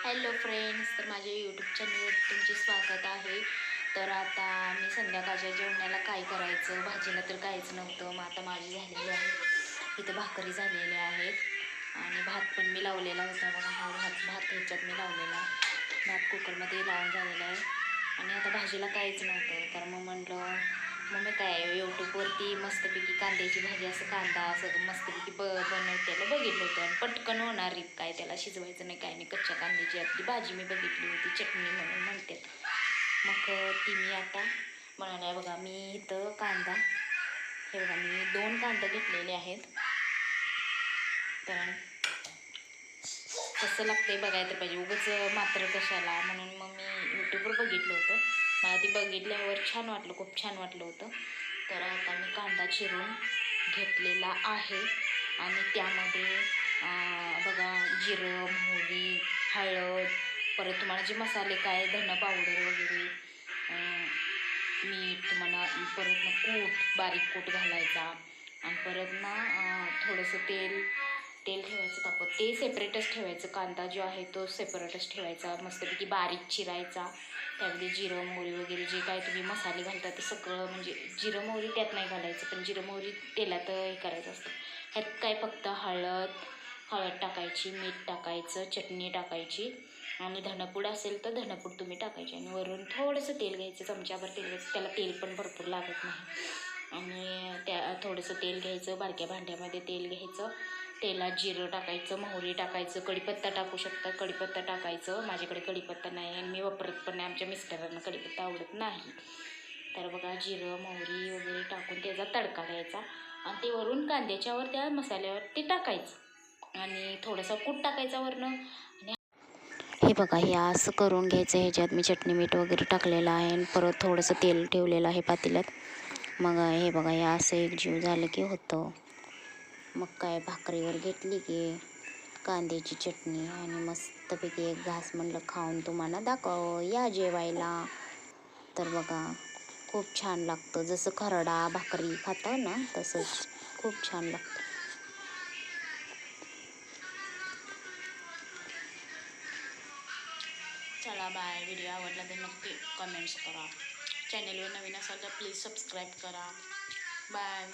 Hello friends तर माझ्या YouTube चॅनलवर तुमचे स्वागत आहे. तर आता मी संध्याकाळच्या जेवणाला काय करायचं? भाजीला तर काहीच नव्हतं मग आता माझी झालेली आहे. इथं भाकरी झालेली आहेत. आणि भात पण मी लावलेला होता बघा हा भात भात ह्याच्यात मी लावलेला. भात कुकरमध्ये लावून झालेला आहे. आणि आता भाजीला काहीच नव्हतं तर मग म्हटलं मग मी काय यूट्यूबवरती मस्तपैकी कांद्याची भाजी असं कांदा असं मस्तपैकी ब बनवतेला बघितलं होतं. आणि पटकन होणार काय त्याला शिजवायचं नाही काय नाही. कच्च्या कांद्याची आपली भाजी मी बघितली होती चटणी म्हणून म्हणतात. मग ती मी आता म्हणाल्या बघा मी इथं कांदा हे बघा मी दोन कांदा घेतलेले आहेत. तर कसं लागतंय बघायला पाहिजे. उगंच मात्र कशाला? म्हणून मग मी यूट्यूबवर बघितलं होतं. मला ती बघितल्यावर छान वाटलं खूप छान वाटलं होतं. तर आता मी कांदा चिरून घेतलेला आहे. आणि त्यामध्ये बघा जिरं मोहरी हळद परत तुम्हाला जे मसाले काय धनं पावडर वगैरे मीठ तुम्हाला परत ना कूट बारीक कूट घालायचा. आणि परत ना थोडंसं तेल तेल ठेवायचं तापत. ते सेपरेटच ठेवायचं. कांदा जो आहे तो सेपरेटच ठेवायचा. मस्तपैकी बारीक चिरायचा. त्यामध्ये जिरं मोहरी वगैरे जे काय तुम्ही मसाले घालता ते सगळं म्हणजे जिरं मोहरी त्यात नाही घालायचं. पण जिरं मोहरी तेलात हे करायचं असतं. ह्यात काय फक्त हळद हळद टाकायची मीठ टाकायचं चटणी टाकायची आणि धणपूड असेल तर धणपूड तुम्ही टाकायची आणि वरून थोडंसं तेल घ्यायचं. चमच्याभर तेल घ्यायचं. त्याला तेल पण भरपूर लागत नाही. आणि त्या थोडंसं तेल घ्यायचं. बारक्या भांड्यामध्ये तेल घ्यायचं. तेलात जिरं टाकायचं मोहरी टाकायचं कढीपत्ता टाकू शकता. कढीपत्ता टाकायचं. माझ्याकडे कढीपत्ता नाही आणि मी वापरत पण नाही. आमच्या मिस्टरांना कढीपत्ता आवडत नाही. तर बघा जिरं मोहरी वगैरे टाकून त्याचा तडका द्यायचा आणि ते वरून कांद्याच्यावर त्या मसाल्यावर ते टाकायचं. आणि थोडंसं कूट टाकायचा वरनं. आणि हे बघा हे असं करून घ्यायचं. ह्याच्यात मी चटणी मीठ वगैरे टाकलेलं आहे आणि परत थोडंसं तेल ठेवलेलं आहे पातेल्यात. मग हे बघा हे असं एक जीव झालं की होतं. मग काय भाकरीवर घेतली की कांद्याची चटणी आणि मस्तपैकी एक घास म्हणलं खाऊन तुम्हाला दाखव. या जेवायला. तर बघा खूप छान लागतं. जसं खरडा भाकरी खातो ना तसंच खूप छान लागतं. चला बाय. व्हिडिओ आवडला तर नक्की कमेंट्स करा. चॅनेलवर नवीन असाल तर प्लीज सबस्क्राईब करा. बाय